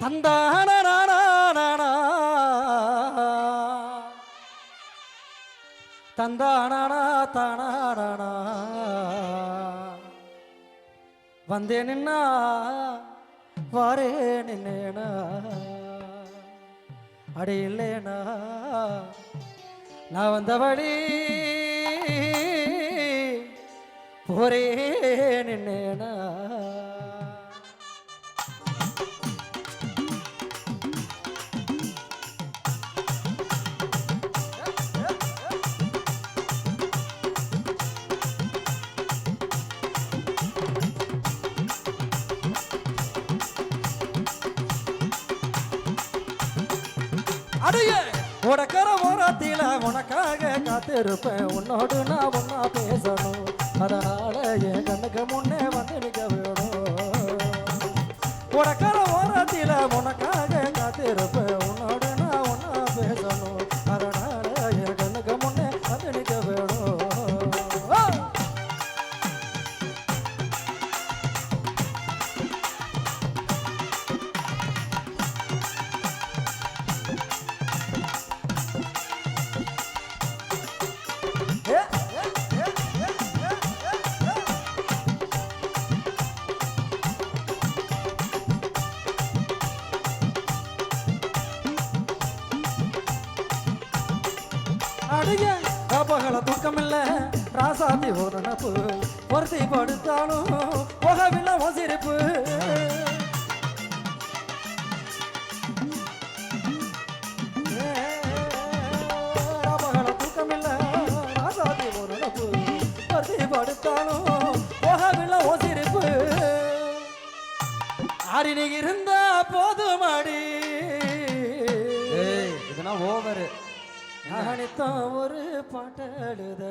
தந்தானா தந்தானா தானா வந்தே நின்னா வாரே நின்னேனா. அடி இல்லேனா. நான் வந்த வழி போரே நின்னேனா. அடைய உடக்கர ஓரத்தில உனக்காக காத்திருப்பேன். உன்னோடு நான் ஒன்னா பேசணும். அதனால என் கண்ணுக்கு முன்னே வந்து அடிய அபகல தூக்கமில்ல. ராசாத்தி ஒரு நப்பு ஒருத்தி படுத்தாலும் போகவில்லை உன் சிரிப்பு அபகல தூக்கமில்ல. ராசாத்தி ஒரு நப்பு ஒருத்தி படுத்தாலும் போகவில்லை உன் சிரிப்பு ஆடி நீ இருந்தா ஞானித்தான் ஒரு பாட்டெழுத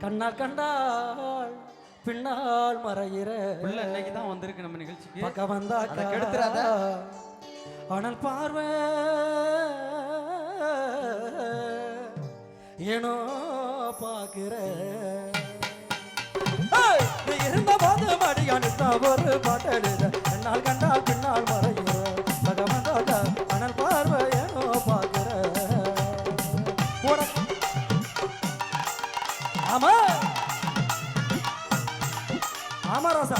கண்ணால் கண்டால் பின்னால் புள்ள இன்னைக்கு தான் வந்திருக்கு நம்ம நிகழ்ச்சிக்கு. பக்கம் வந்தா கெடுத்துறாத. ஆனால் பார்வை. ஏனோ பாக்குற ஏய், நீ இருந்த போது மடியானித்தா ஒரு பாட்டெழுத ஆமா ராசா.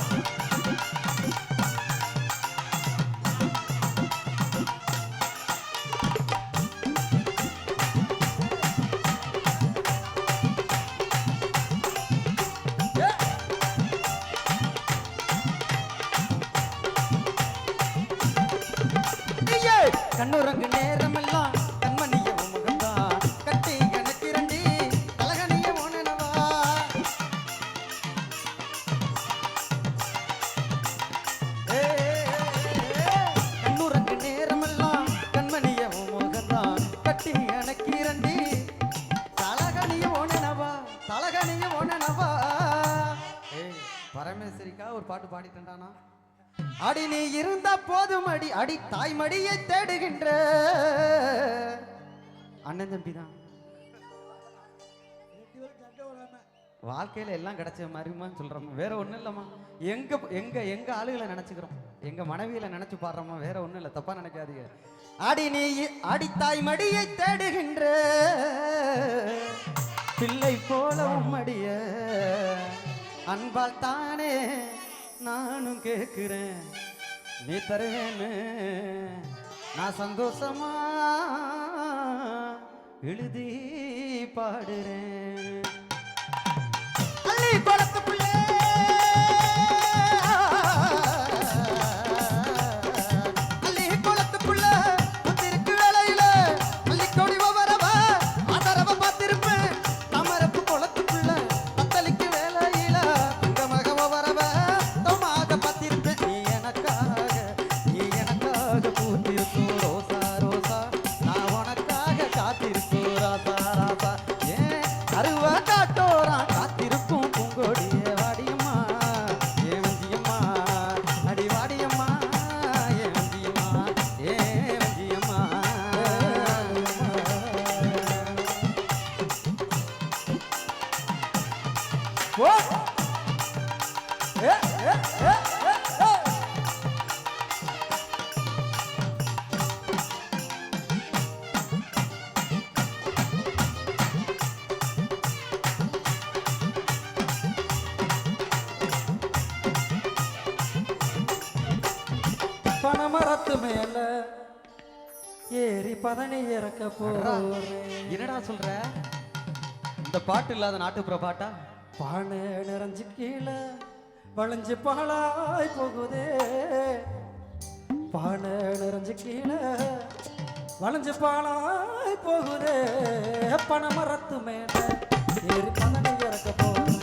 கண்ணுறங்கு பரமேஸ்வரிக்கா ஒரு பாட்டு பாடிட்டேன்டானா? அடி நீ இருந்த போதும் அடி. அடி தாய்மடியை தேடுகின்ற அண்ணன் தம்பி தான் வாழ்க்கையில எல்லாம் கிடைச்ச மாதிரிமான்னு சொல்றோம் வேற ஒண்ணும் இல்லம்மா. எங்க எங்க எங்க ஆளுகளை நினைச்சுக்கிறோம். எங்க மனைவியில நினைச்சு பாடுறோமா வேற ஒண்ணும் இல்ல. தப்பா நினைக்காதீங்க. அடி நீ அடி தாய்மடியை தேடுகின்ற பிள்ளை போல உம்மடிய அன்பால் தானே நானும் கேட்கிறேன். நீ தருவேன்னு நான் சந்தோஷமா எழுதி பாடுறேன். பனமரத்து மேல ஏறி பதனி இறக்க போறேன். என்னடா சொல்ற? இந்த பாட்டு இல்லாத நாட்டுப்புற பாட்டா? பானை நிறைஞ்சு கீழே வளைஞ்சு பாலாய் போகுதே. பானை நிறைஞ்சு கீழே வளைஞ்சு பாலாய் போகுதே. பனமரத்து மேலே ஏறி பதனி இறக்க போறேன்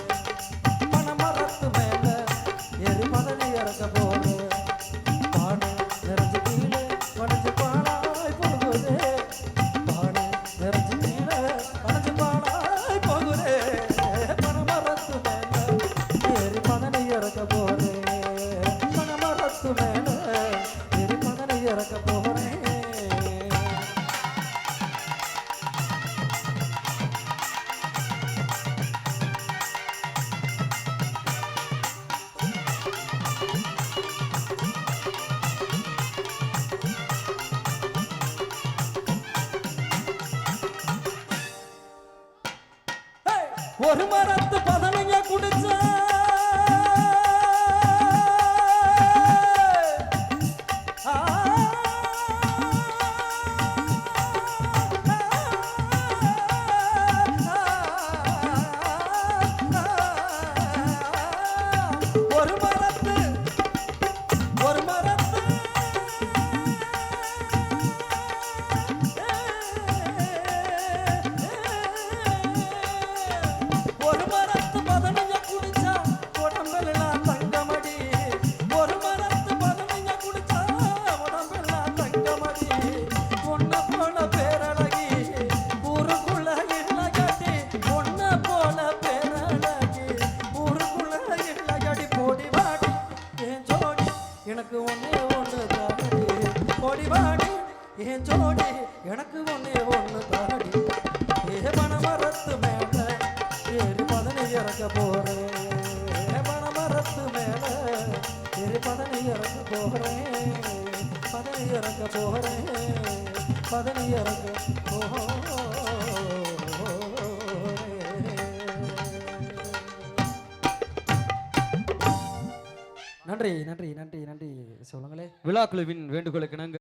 ஒரு மரத்து பதனைய குடிச்ச என் ஜோடி எனக்கு ஒன்னே ஒண்ணு தாடி. ஏ பனமரத்து மேல ஏறி பதனி இறக்க போறேன். ஏ பனமரத்து மேல ஏறி பதனி இறக்க போறேன். பதனி இறக்க போறேன். பதனி இறக்க போறேன். நன்றி நன்றி நன்றி நன்றி. சொல்லுங்களே விழா குழுவின் வேண்டுகோளுக்கு இணங்க